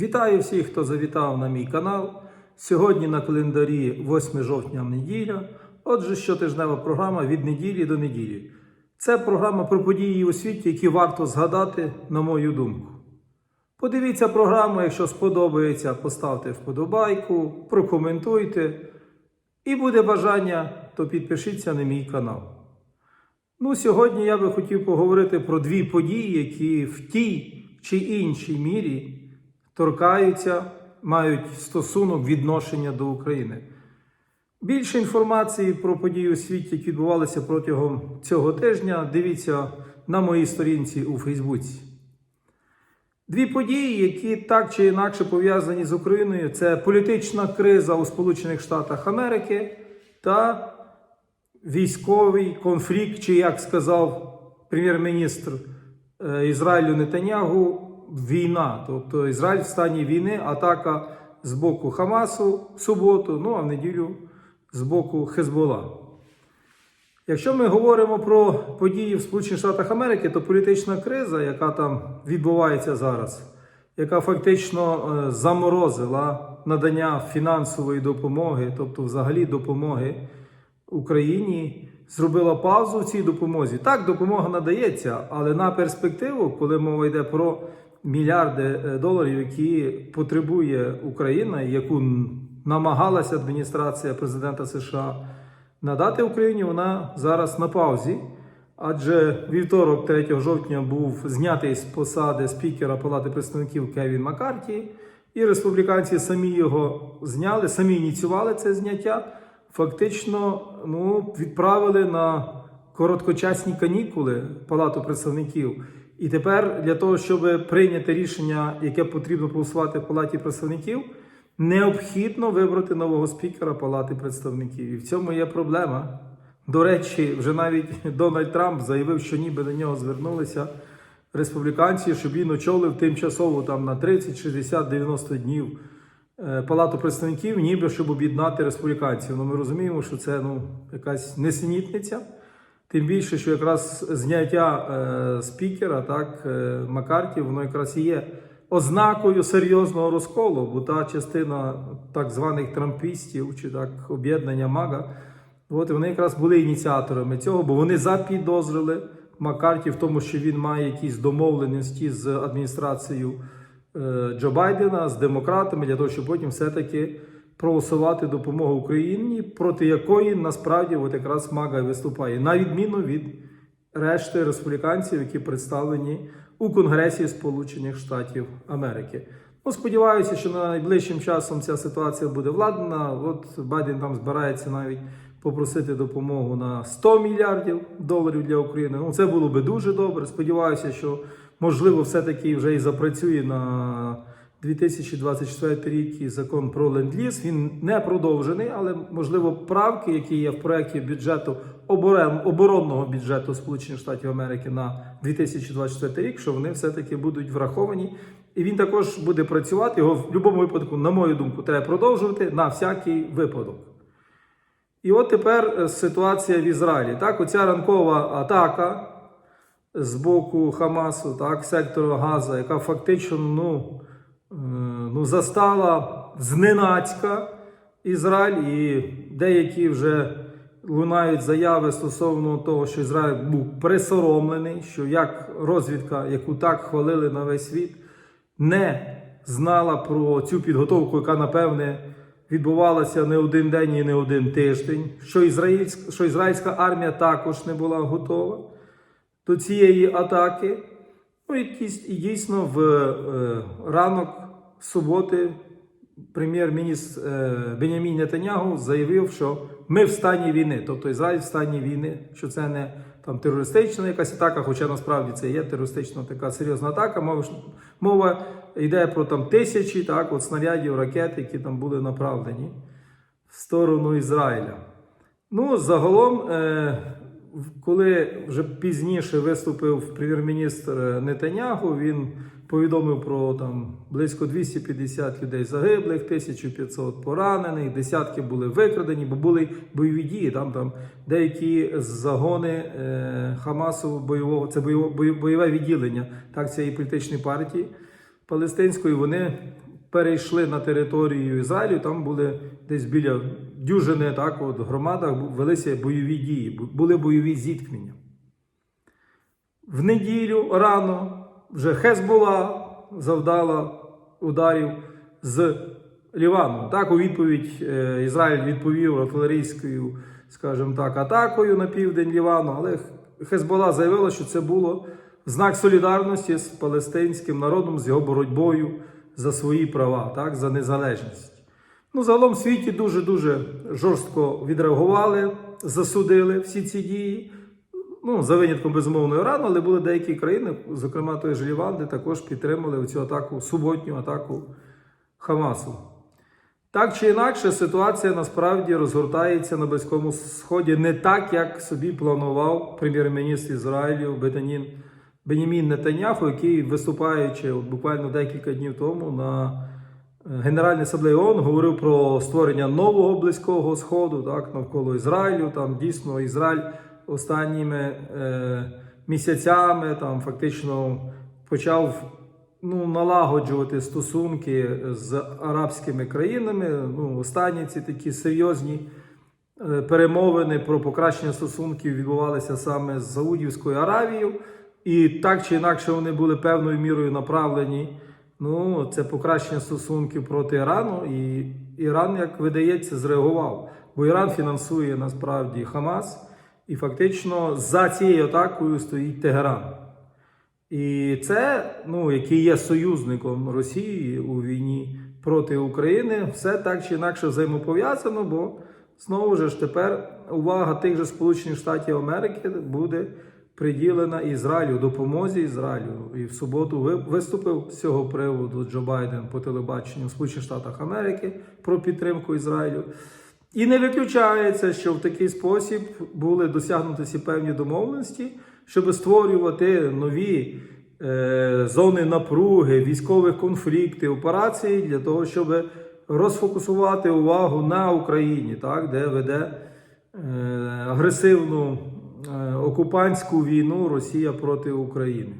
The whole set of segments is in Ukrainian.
Вітаю всіх, хто завітав на мій канал. Сьогодні на календарі 8 жовтня неділя. Отже, щотижнева програма від неділі до неділі. Це програма про події у світі, які варто згадати, на мою думку. Подивіться програму, якщо сподобається, поставте вподобайку, прокоментуйте. І буде бажання, то підпишіться на мій канал. Ну, сьогодні я би хотів поговорити про дві події, які в тій чи іншій мірі торкаються, мають стосунок відношення до України. Більше інформації про події у світі, які відбувалися протягом цього тижня, дивіться на моїй сторінці у Фейсбуці. Дві події, які так чи інакше пов'язані з Україною, це політична криза у Сполучених Штатах Америки та військовий конфлікт, чи як сказав прем'єр-міністр е, Ізраїлю Нетанягу, війна. Тобто Ізраїль в стані війни, атака з боку Хамасу в суботу, ну а в неділю з боку Хезбола. Якщо ми говоримо про події в Сполучених Штатах Америки, то політична криза, яка там відбувається зараз, яка фактично е, заморозила надання фінансової допомоги, тобто взагалі допомоги Україні, зробила паузу в цій допомозі. Так, допомога надається, але на перспективу, коли мова йде про мільярди е, доларів, які потребує Україна, яку намагалася адміністрація президента США надати Україні, вона зараз на паузі. Адже вівторок, 3 жовтня, був знятий з посади спікера Палати представників Кевін Маккарті, і республіканці самі його зняли, самі ініціювали це зняття. Фактично ну, відправили на короткочасні канікули Палату представників. І тепер для того, щоб прийняти рішення, яке потрібно проголосувати в Палаті представників, необхідно вибрати нового спікера Палати представників. І в цьому є проблема. До речі, вже навіть Дональд Трамп заявив, що ніби до нього звернулися республіканці, щоб він очолив тимчасово там на 30, 60, 90 днів е, Палату представників, ніби щоб об'єднати республіканців. Ну ми розуміємо, що це ну, якась несенітниця. Тим більше, що якраз зняття е, спікера, так, е, Макарті, воно якраз і є ознакою серйозного розколу, бо та частина так званих трампістів чи так об'єднання МАГА, от вони якраз були ініціаторами цього, бо вони запідозрили Маккарті в тому, що він має якісь домовленості з адміністрацією е, Джо Байдена, з демократами, для того, щоб потім все-таки проголосувати допомогу Україні, проти якої насправді от якраз МАГА виступає, на відміну від решти республіканців, які представлені у Конгресі Сполучених Штатів Америки. Ну, сподіваюся, що найближчим часом ця ситуація буде владнана. От Байден там збирається навіть попросити допомогу на 100 мільярдів доларів для України. Ну, це було би дуже добре. Сподіваюся, що можливо все-таки вже і запрацює на 2024 рік закон про ленд-ліз. Він не продовжений, але можливо правки, які є в проєкті бюджету оборонного бюджету Сполучених Штатів Америки на 2024 рік, що вони все-таки будуть враховані. І він також буде працювати. Його в будь-якому випадку, на мою думку, треба продовжувати на всякий випадок. І от тепер е, ситуація в Ізраїлі. Так, оця ранкова атака з боку Хамасу, так, сектору Газа, яка фактично ну, ну, застала зненацька Ізраїль, і деякі вже лунають заяви стосовно того, що Ізраїль був присоромлений, що як розвідка, яку так хвалили на весь світ, не знала про цю підготовку, яка напевне відбувалася не один день і не один тиждень, що ізраїльська, що ізраїльська армія також не була готова до цієї атаки. Ну і, і дійсно в е, ранок суботи прем'єр-міністр е, Бенямін Нетанягу заявив, що ми в стані війни, тобто Ізраїль в стані війни, що це не там терористична якась атака, хоча насправді це є терористична така серйозна атака. Мова, мова йде про там тисячі так, от снарядів, ракет, які там були направлені в сторону Ізраїля. Ну, загалом, е, коли вже пізніше виступив прем'єр-міністр е, Нетанягу, він повідомив про там близько 250 людей загиблих, 1500 поранених, десятки були викрадені, бо були бойові дії. Там там деякі загони е, Хамасу бойового, це бойове відділення так цієї політичної партії палестинської. Вони перейшли на територію Ізраїлю, там були десь біля дюжини так, от, громадах велися бойові дії, були бойові зіткнення. В неділю рано вже Хезбула завдала ударів з Лівану. Так, у відповідь е, Ізраїль відповів артилерійською, скажімо так, атакою на південь Лівану, але Хезбола заявила, що це було знак солідарності з палестинським народом, з його боротьбою за свої права, так, за незалежність. Ну, загалом в світі дуже-дуже жорстко відреагували, засудили всі ці дії. Ну, за винятком безумовно Ірану, але були деякі країни, зокрема той же Ліван, також підтримали цю атаку, суботню атаку Хамасу. Так чи інакше, ситуація насправді розгортається на Близькому Сході не так, як собі планував прем'єр-міністр Ізраїлю Бетанін Бенімін Нетаняху, який, виступаючи от буквально декілька днів тому на е, Генеральній асамблеї ООН, говорив про створення нового близького сходу, так навколо Ізраїлю. Там дійсно Ізраїль останніми е, місяцями там фактично почав ну, налагоджувати стосунки з арабськими країнами. Ну, останні ці такі серйозні е, перемовини про покращення стосунків відбувалися саме з Саудівською Аравією, і так чи інакше вони були певною мірою направлені. Ну, це покращення стосунків проти Ірану, і Іран, як видається, зреагував. Бо Іран фінансує насправді Хамас, і фактично за цією атакою стоїть Тегеран. І це, ну, який є союзником Росії у війні проти України, все так чи інакше взаємопов'язано, бо знову ж тепер увага тих же Сполучених Штатів Америки буде приділена Ізраїлю, допомозі Ізраїлю. І в суботу виступив з цього приводу Джо Байден по телебаченню в Сполучених Штатах Америки про підтримку Ізраїлю. І не виключається, що в такий спосіб були досягнуті певні домовленості, щоб створювати нові е, зони напруги, військових конфліктів, операції для того, щоб розфокусувати увагу на Україні, так, де веде е, агресивну окупантську війну Росія проти України.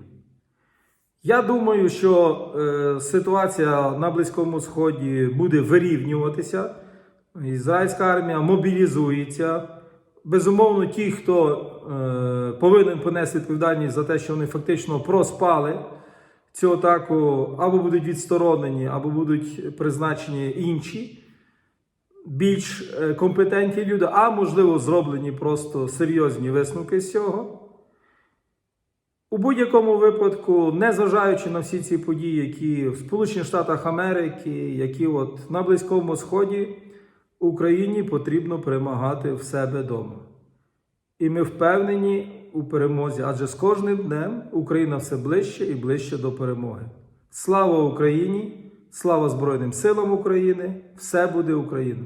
Я думаю, що е, ситуація на Близькому Сході буде вирівнюватися. Ізраїльська армія мобілізується. Безумовно, ті, хто е, повинен понести відповідальність за те, що вони фактично проспали цю атаку, або будуть відсторонені, або будуть призначені інші більш е, компетентні люди, а можливо, зроблені просто серйозні висновки з цього. У будь-якому випадку, незважаючи на всі ці події, які в Сполучених Штатах Америки, які от на Близькому Сході, Україні потрібно перемагати в себе вдома. І ми впевнені у перемозі, адже з кожним днем Україна все ближче і ближче до перемоги. Слава Україні! Слава Збройним силам України! Все буде Україна!